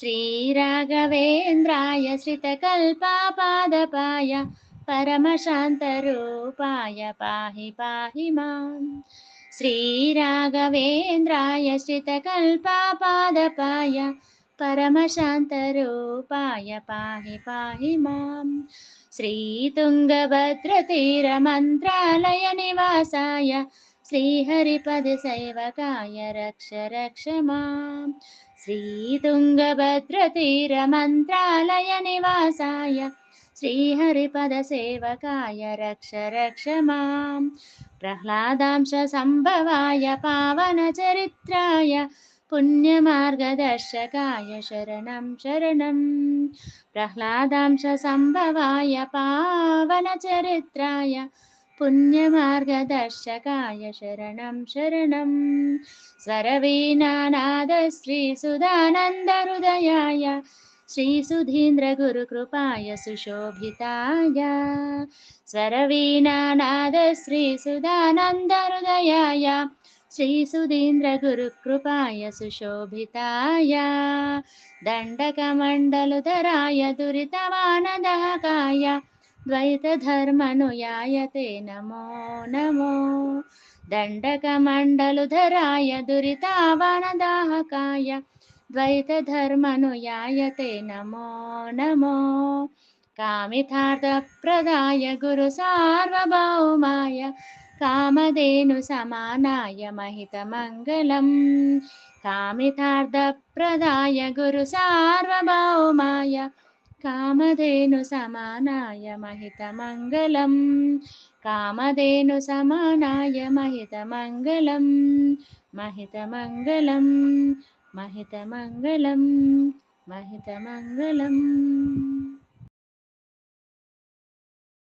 श्रीराघवेन्द्राय श्रितकल्पापादपाय परमशान्तरूपाय पाहि पाहि माम् श्रीराघवेन्द्राय श्रितकल्पापादपाय परमशान्तरूपाय पाहि पाहि माम् श्रीतुङ्गभद्रतीरमन्त्रालयनिवासाय श्रीहरिपदसेवकाय रक्ष रक्ष माम् श्रीतुङ्गभद्रतीरमन्त्रालयनिवासाय श्रीहरिपदसेवकाय रक्ष रक्ष माम् प्रह्लादांश सम्भवाय पावनचरित्राय पुण्यमार्गदर्शकाय शरणं शरणं प्रह्लादांश सम्भवाय पावनचरित्राय पुण्यमार्गदर्शकाय शरणं शरणं। स्वरवीणानाद श्रीसुधानन्दहृदयाय श्रीसुधीन्द्रगुरुकृपाय सुशोभिताय। स्वरवीणानाद श्रीसुधानन्दहृदयाय श्रीसुधीन्द्रगुरुकृपाय सुशोभिताय। दण्डकमण्डलुधराय दुरितवानदहकाय द्वैतधर्मनुयाय ते नमो नमो दण्डकमण्डलुधराय दुरितावनदाहकाय द्वैतधर्मनुयाय ते नमो नमो कामितार्थप्रदाय गुरुसार्वभौमाय कामधेनुसमानाय महितमङ्गलम् कामितार्थप्रदाय కామధేను సమానాయ మహితమంగళం కామధేను సమానాయ మహితమంగళం మహితమంగళం మహితమంగళం మహితమంగళం